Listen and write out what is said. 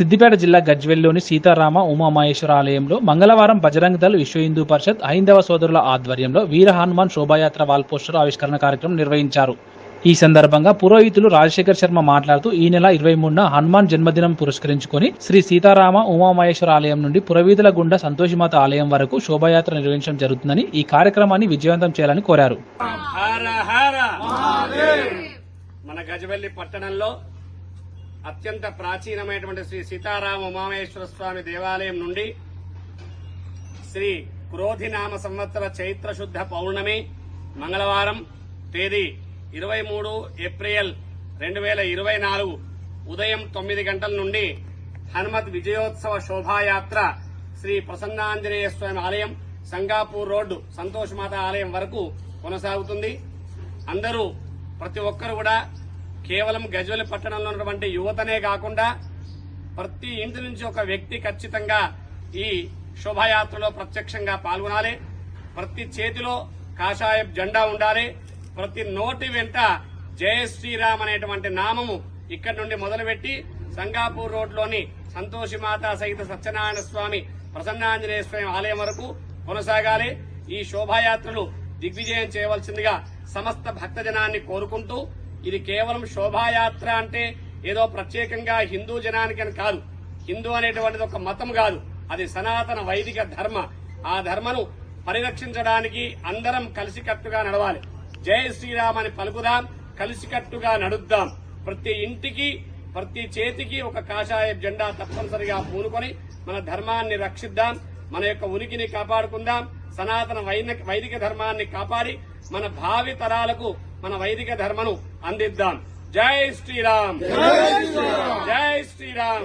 సిద్దిపేట జిల్లా గజ్వెల్లోని సీతారామ ఉమామహేశ్వర ఆలయంలో మంగళవారం బజరంగ్ దళ్ విశ్వ హిందూ పరిషత్ హైందవ సోదరుల ఆధ్వర్యంలో వీర హనుమాన్ శోభాయాత్ర వాల్ పోస్టర్ ఆవిష్కరణ కార్యక్రమం నిర్వహించారు. ఈ సందర్భంగా పురోహితులు రాజశేఖర్ శర్మ మాట్లాడుతూ ఈ నెల ఇరవై మూడున హనుమాన్ జన్మదినం పురస్కరించుకొని శ్రీ సీతారామ ఉమామహేశ్వర ఆలయం నుండి పురవీధుల గుండా సంతోషిమాత ఆలయం వరకు శోభాయాత్ర నిర్వహించడం జరుగుతుందని ఈ కార్యక్రమాన్ని విజయవంతం చేయాలని కోరారు. మన గజవెల్లి పట్టణంలో అత్యంత ప్రాచీనమైనటువంటి శ్రీ సీతారామ ఉమామేశ్వర స్వామి దేవాలయం నుండి శ్రీ క్రోధినామ సంవత్సర చైత్ర శుద్ధ పౌర్ణమి మంగళవారం తేదీ ఇరవై మూడు ఏప్రిల్ రెండు వేల ఇరవై నాలుగు ఉదయం తొమ్మిది గంటల నుండి హనుమత్ విజయోత్సవ శోభాయాత్ర శ్రీ ప్రసన్నాంజనేయ స్వామి ఆలయం సంగాపూర్ రోడ్డు సంతోషమాత ఆలయం వరకు కొనసాగుతుంది. అందరూ ప్రతి ఒక్కరు కూడా కేవలం గజ్వెలి పట్టణంలో ఉన్నటువంటి యువతనే కాకుండా ప్రతి ఇంటి నుంచి ఒక వ్యక్తి ఖచ్చితంగా ఈ శోభాయాత్రలో ప్రత్యక్షంగా పాల్గొనాలి. ప్రతి చేతిలో కాషాయ జెండా ఉండాలి. ప్రతి నోటి వెంట జయ శ్రీరామ్ అనేటువంటి నామము ఇక్కడి నుండి మొదలుపెట్టి సంగాపూర్ రోడ్లోని సంతోషిమాత సహిత సత్యనారాయణ స్వామి ప్రసన్నాంజనేయ స్వామి ఆలయం వరకు కొనసాగాలి. ఈ శోభాయాత్రలు దిగ్విజయం చేయవలసిందిగా సమస్త భక్తజనాన్ని కోరుకుంటూ ఇది కేవలం శోభాయాత్ర అంటే ఏదో ప్రత్యేకంగా హిందూ జనానికి అని కాదు. హిందూ అనేటువంటిది ఒక మతం కాదు. అది సనాతన వైదిక ధర్మ. ఆ ధర్మను పరిరక్షించడానికి అందరం కలిసికట్టుగా నడవాలి. జై శ్రీరామ్ అని పలుకుదాం కలిసికట్టుగా నడుద్దాం. ప్రతి ఇంటికి ప్రతి చేతికి ఒక కాషాయ జెండా తప్పనిసరిగా పూనుకొని మన ధర్మాన్ని రక్షిద్దాం మన యొక్క ఉనికిని కాపాడుకుందాం సనాతన వైదిక ధర్మాన్ని కాపాడి మన భావి తరాలకు మన వైదిక ధర్మను అందిద్దాం. జై శ్రీరామ్. జై శ్రీరామ్.